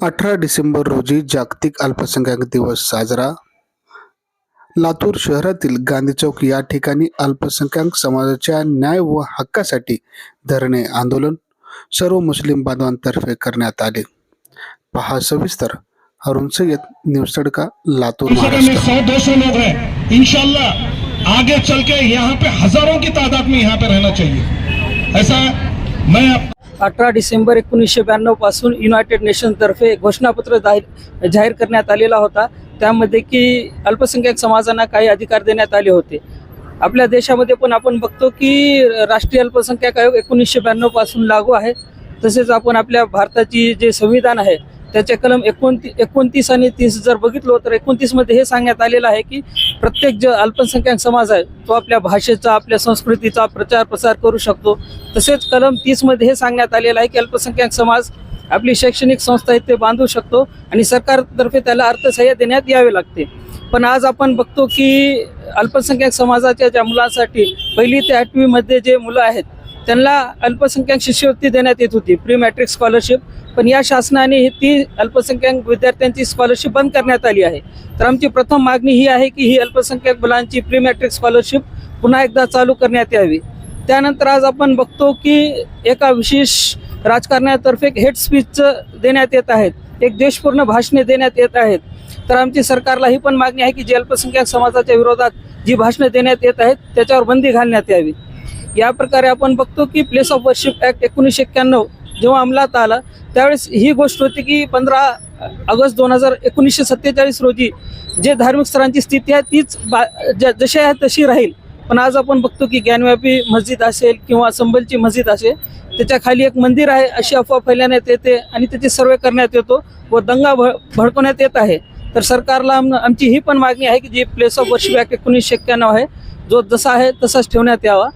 अठरा डिसेंबर रोजी जागतिक अल्पसंख्याक दिवस साजरा. लातूर शहरातील गांधी चौक या ठिकाणी अल्पसंख्याक समाजाच्या न्याय व हक्कासाठी धरणे आंदोलन सर्व मुस्लिम बांधवांतर्फे करण्यात आले. पहा सविस्तर अरुण सय्यद न्यूज तडका लातूर जगह में महाराष्ट्र सौ दो सौ लोग हैं इंशाल्लाह आगे चल के यहाँ पे हजारों की तादाद में यहाँ पे रहना चाहिए। ऐसा मैं आप अठरा डिसेंबर एकोणीसशे ब्याण्णवपासून युनायटेड नेशनतर्फे घोषणापत्र जाहीर जाहीर करण्यात आलेला होता. त्यामध्ये की अल्पसंख्याक समाजांना काही अधिकार देण्यात आले होते. आपल्या देशामध्ये पण आपण बघतो की राष्ट्रीय अल्पसंख्याक आयोग एकोणीसशे ब्याण्णवपासून लागू आहे. तसेच आपण आपल्या भारताची जे संविधान आहे त्याचे कलम एकोणती एकोणतीस आणि तीस जर बघितलो तर एकोणतीसमध्ये हे सांगण्यात आलेलं आहे की प्रत्येक जो अल्पसंख्याक समाज आहे तो आपल्या भाषेचा आपल्या संस्कृतीचा प्रचार प्रसार करू शकतो. तसेच कलम तीसमध्ये हे सांगण्यात आलेलं आहे की अल्पसंख्याक समाज आपली शैक्षणिक संस्था इथे ते बांधू शकतो आणि सरकारतर्फे त्याला अर्थसहाय्य देण्यात यावे लागते. पण आज आपण बघतो की अल्पसंख्याक समाजाच्या ज्या मुलांसाठी पहिली ते आठवीमध्ये जे मुलं आहेत त्यांना अल्पसंख्याक शिष्यवृत्ती देण्यात येत होती. प्री मॅट्रिक स्कॉलरशिप पण या शासनाने ही ती अल्पसंख्याक विद्यार्थ्यांची स्कॉलरशिप बंद करण्यात आली आहे. तर आमची प्रथम मागणी ही आहे की ही अल्पसंख्याक मुलांची प्री मॅट्रिक स्कॉलरशिप पुन्हा एकदा चालू करण्यात यावी. त्यानंतर आज आपण बघतो की एका विशेष राजकारण्यातर्फे एक हेड स्पीच देण्यात येत आहेत एक देशपूर्ण भाषणे देण्यात येत आहेत. तर आमची सरकारला ही पण मागणी आहे की जी अल्पसंख्याक समाजाच्या विरोधात जी भाषणं देण्यात येत आहेत त्याच्यावर बंदी घालण्यात यावी. या प्रकारे आपण बघतो की प्लेस ऑफ वर्शिप ॲक्ट एकोणीसशे एक्क्याण्णव जेव्हा अंमलात आलं त्यावेळेस ही गोष्ट होती की पंधरा ऑगस्ट दोन हजार एकोणीसशे सत्तेचाळीस रोजी जे धार्मिक स्थळांची स्थिती आहे तीच बा ज जशी आहे तशी राहील. पण आज आपण बघतो की ज्ञानव्यापी मस्जिद असेल किंवा संबलची मस्जिद असेल त्याच्याखाली एक मंदिर आहे अशी अफवा फैलण्यात येते आणि त्याची सर्वे करण्यात येतो व दंगा भ भडकवण्यात येत आहे. तर सरकारला आमची ही पण मागणी आहे की जी प्लेस ऑफ वर्शिप ॲक्ट एकोणीसशे एक्क्याण्णव आहे जो जसा आहे तसाच ठेवण्यात यावा.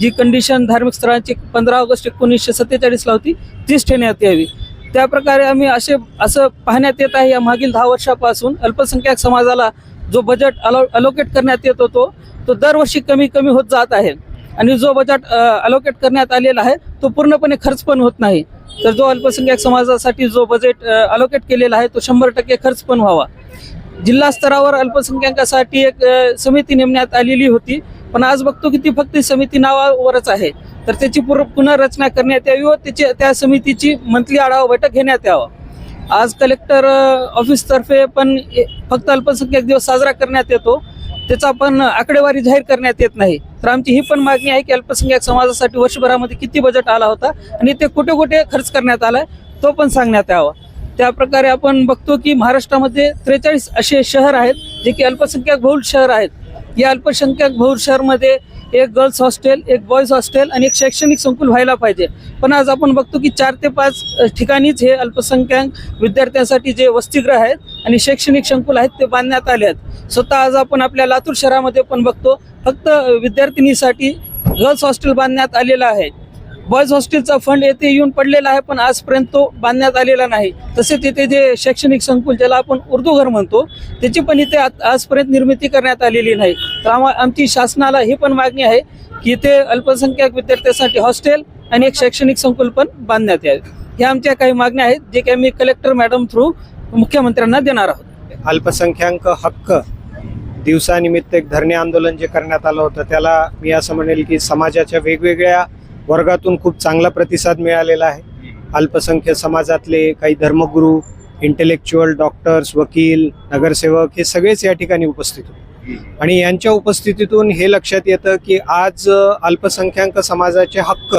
जी कंडिशन धार्मिक स्थळांची पंधरा ऑगस्ट एकोणीसशे सत्तेचाळीसला होती तीच ठेवण्यात यावी. त्या प्रकारे आम्ही असे असं पाहण्यात येत आहे या मागील दहा वर्षापासून अल्पसंख्याक समाजाला जो बजेट अलो अलोकेट करण्यात येत होतो तो दरवर्षी कमी कमी होत जात आहे. आणि जो बजेट अलोकेट करण्यात आलेला आहे तो पूर्णपणे खर्च पण होत नाही. तर जो अल्पसंख्याक समाजासाठी जो बजेट अलोकेट केलेला आहे तो शंभर टक्के खर्च पण व्हावा. जिल्हा स्तरावर अल्पसंख्याकासाठी एक समिती नेमण्यात आलेली होती. पण आज बघतो की ती फक्त समिती नावावरच आहे. तर त्याची पुनर्रचना करण्यात यावी व त्याची त्या समितीची मंथली आढावा बैठक घेण्यात यावं. आज कलेक्टर ऑफिसतर्फे पण ए- फक्त अल्पसंख्याक दिवस साजरा करण्यात येतो. त्याचा पण आकडेवारी जाहीर करण्यात येत नाही. तर आमची ही पण मागणी आहे की अल्पसंख्याक समाजासाठी वर्षभरामध्ये किती बजेट आला होता आणि ते कुठे कुठे खर्च करण्यात आलाय तो पण सांगण्यात यावा. त्या प्रकारे आपण बघतो की महाराष्ट्रामध्ये त्रेचाळीस असे शहर आहेत जे की अल्पसंख्याक बहुल शहर आहेत. या अल्पसंख्याक भौर शहरमध्ये एक गर्ल्स हॉस्टेल एक बॉईज हॉस्टेल आणि एक शैक्षणिक संकुल व्हायला पाहिजे. पण आज आपण बघतो की चार ते पाच ठिकाणीच हे अल्पसंख्याक विद्यार्थ्यांसाठी जे वसतिगृह आहेत आणि शैक्षणिक संकुल आहेत ते बांधण्यात आले आहेत. स्वतः आज आपण आपल्या लातूर शहरामध्ये पण बघतो फक्त विद्यार्थिनीसाठी गर्ल्स हॉस्टेल बांधण्यात आलेलं आहे. बॉयज हॉस्टेलचा फंड येथे येऊन पडलेला आहे पण आजपर्यंत तो बांधण्यात आलेला नाही. तसेच तिथे जे शैक्षणिक संकुल ज्याला आपण उर्दू घर म्हणतो त्याची पण इथे आत- आजपर्यंत निर्मिती करण्यात आलेली नाही. तर आम्हा आमची शासनाला ही पण मागणी आहे की इथे अल्पसंख्याक विद्यार्थ्यांसाठी हॉस्टेल आणि एक शैक्षणिक संकुल पण बांधण्यात यावे. ह्या आमच्या काही मागण्या आहेत जे की आम्ही कलेक्टर मॅडम थ्रू मुख्यमंत्र्यांना देणार आहोत. अल्पसंख्याक हक्क दिवसानिमित्त एक धरणे आंदोलन जे करण्यात आलं होतं त्याला मी असं म्हणेल की समाजाच्या वेगवेगळ्या वर्गातून खूप चांगला प्रतिसाद मिळालेला आहे. अल्पसंख्य समाजातले काही धर्मगुरू इंटेलेक्च्युअल डॉक्टर्स वकील नगरसेवक हे सगळेच या ठिकाणी उपस्थित होते. आणि यांच्या उपस्थितीतून हे लक्षात येतं की आज अल्पसंख्याक समाजाचे हक्क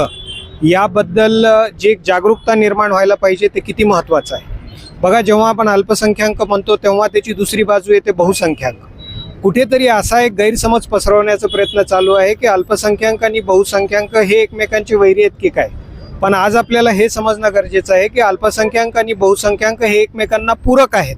याबद्दल जे जी एक जागरूकता निर्माण व्हायला पाहिजे ते किती महत्त्वाचं आहे. बघा जेव्हा आपण अल्पसंख्याक म्हणतो तेव्हा त्याची दुसरी बाजू येते बहुसंख्याक. कुठेतरी असा एक गैरसमज पसरवण्याचा प्रयत्न चालू आहे की अल्पसंख्याक आणि बहुसंख्याक हे एकमेकांचे वैरी आहेत की काय? पण आज आपल्याला हे समजणं गरजेचं आहे की अल्पसंख्याक आणि बहुसंख्याक हे एकमेकांना पूरक आहेत.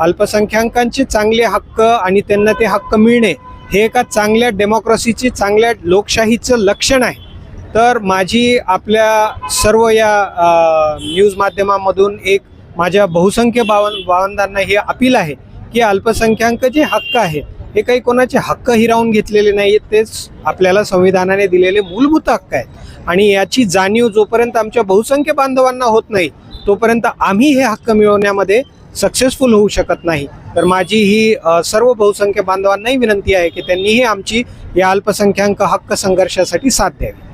अल्पसंख्याकांचे चांगले हक्क आणि त्यांना ते हक्क मिळणे हे एका चांगल्या डेमोक्रेसीची चांगल्या लोकशाहीचं लक्षण आहे. तर माझी आपल्या सर्व या न्यूज माध्यमामधून एक माझ्या बहुसंख्य भावन भावंदांना ही अपील आहे की अल्पसंख्याक जे हक्क आहेत. हे काही कोणाचे हक्क हिरावून घेतलेले नाही आहेत तेच आपल्याला संविधानाने दिलेले मूलभूत हक्क आहेत. आणि याची जाणीव जोपर्यंत आमच्या बहुसंख्य बांधवांना होत नाही तोपर्यंत आम्ही हे हक्क मिळवण्यामध्ये सक्सेसफुल होऊ शकत नाही. तर माझी ही सर्व बहुसंख्य बांधवांनाही विनंती आहे की त्यांनीही आमची या अल्पसंख्याक हक्क संघर्षासाठी साथ द्यावी.